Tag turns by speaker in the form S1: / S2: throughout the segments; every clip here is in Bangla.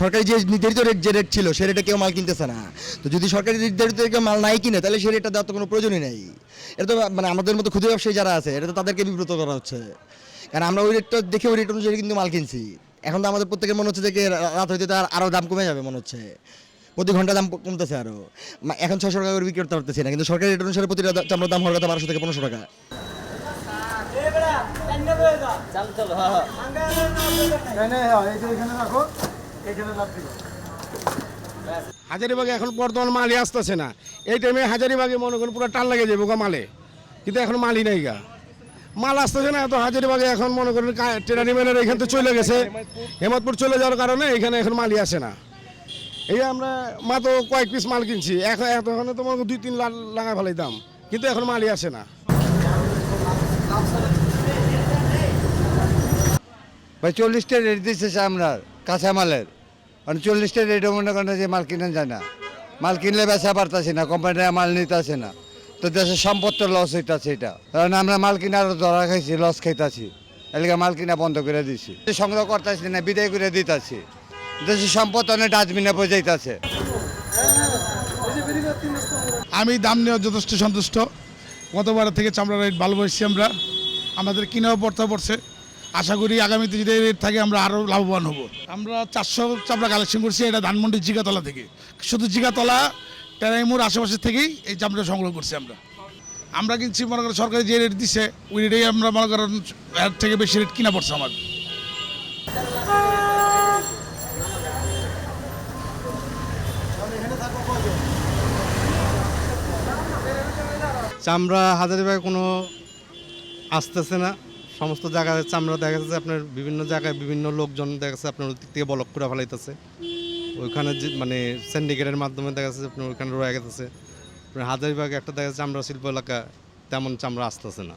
S1: সরকারি যে নির্ধারিত রেট যে রেট ছিল সে রেটে কেউ মাল কিনতেছে না। তো যদি সরকারি নির্ধারিত কেউ মাল নাই কিনে তাহলে সে রেটটা দেওয়ার তো কোনো প্রয়োজনই নেই। এটা তো মানে আমাদের মতো ক্ষুদ্র ব্যবসায়ী যারা আছে এটা তো তাদেরকে বিব্রত করা হচ্ছে। কারণ আমরা ওই রেটটা দেখে ওই রেট অনুযায়ী কিন্তু মাল কিনছি। এখন তো আমাদের প্রত্যেকের মনে হচ্ছে যে রাত হইতে তার আরও দাম কমে যাবে মনে হচ্ছে। প্রতি ঘণ্টা দাম কমতেছে আরও এখন ছশো টাকা করে বিক্রি করতে পারতেছি না কিন্তু সরকারি রেট অনুসারে প্রতিটা চামড়ার দাম হওয়ার কথা বারোশো থেকে পনেরোশো টাকা।
S2: হাজারিবাগে এখন বর্তমান মালই আসতেছে না। এই টাইমে হাজারিবাগে মনে করেন পুরো টাল লাগে যাব গা মালে। কিন্তু এখন মালই নাই গা। মাল আসতেছে না তো হাজারিবাগে এখন মনে করেন ট্রেনারি ম্যানের এখান থেকে চলে গেছে। হেমতপুর চলে যাওয়ার কারণে এখানে এখন মালি আসে না। এই আমরা মাত্র কয়েক পিস মাল কিনছি। এখন এখন তো মনে করেন দুই তিন লাখ লাগা ভালোই দাম। কিন্তু এখন মালই আসে না।
S3: ভাই চল্লিশটা রেট দিচ্ছে আমরা কাঁচামালের। মানে চল্লিশটা রেটও মনে করেন যে মাল কিনে যায় না। মাল কিনলে বেচা পারতাছি না কোম্পানিরা মাল নিতেছে না। তো দেশের সম্পদ তো লস হইতাছে এটা। কারণ আমরা মাল কিনে আরও ধরা খাইছি লস খাইতাছি। এলাকা মাল কিনা বন্ধ করে দিছি। সংগ্রহ করতেছি না, বিদায় করে দিতাছি। দেশের সম্পদ অনেক ডাস্টবিনে পৌঁছাইতাছে
S4: আমি দাম নেওয়া যথেষ্ট সন্তুষ্ট। গতবার থেকে চামড়া রেট ভালো পাইছি আমরা। আমাদের কিনেও পড়তে পড়ছে। আশা করি আগামীতে যদি রেট থাকে আমরা আরও লাভবান হব। আমরা চারশো চামড়া কালেকশন করছি এটা ধানমন্ডি জিগাতলা থেকে। শুধু জিগাতলা টেরাইমুর আশেপাশে থেকেই এই চামড়া সংগ্রহ করছি আমরা। আমরা কিনছি মনে করেন সরকারি যে রেট দিছে, ওই রেটেই আমরা মনে করেন এর থেকে বেশি রেট কিনা পড়ছে আমার।
S5: চামড়া হাজারিবাগে কোনো আসতেছে না। সমস্ত জায়গায় চামড়া দেখা যাচ্ছে, আপনার বিভিন্ন জায়গায় বিভিন্ন লোকজন দেখা যাচ্ছে, আপনার দিক থেকে বলক করে ফেলাইতেছে। ওইখানে যে মানে সিন্ডিকেটের মাধ্যমে দেখা যাচ্ছে আপনার ওইখানে রয়ে গেছে। হাজারিবাগে একটা দেখা যাচ্ছে চামড়া শিল্প এলাকা, তেমন চামড়া আসতেছে না।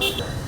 S2: Yeah.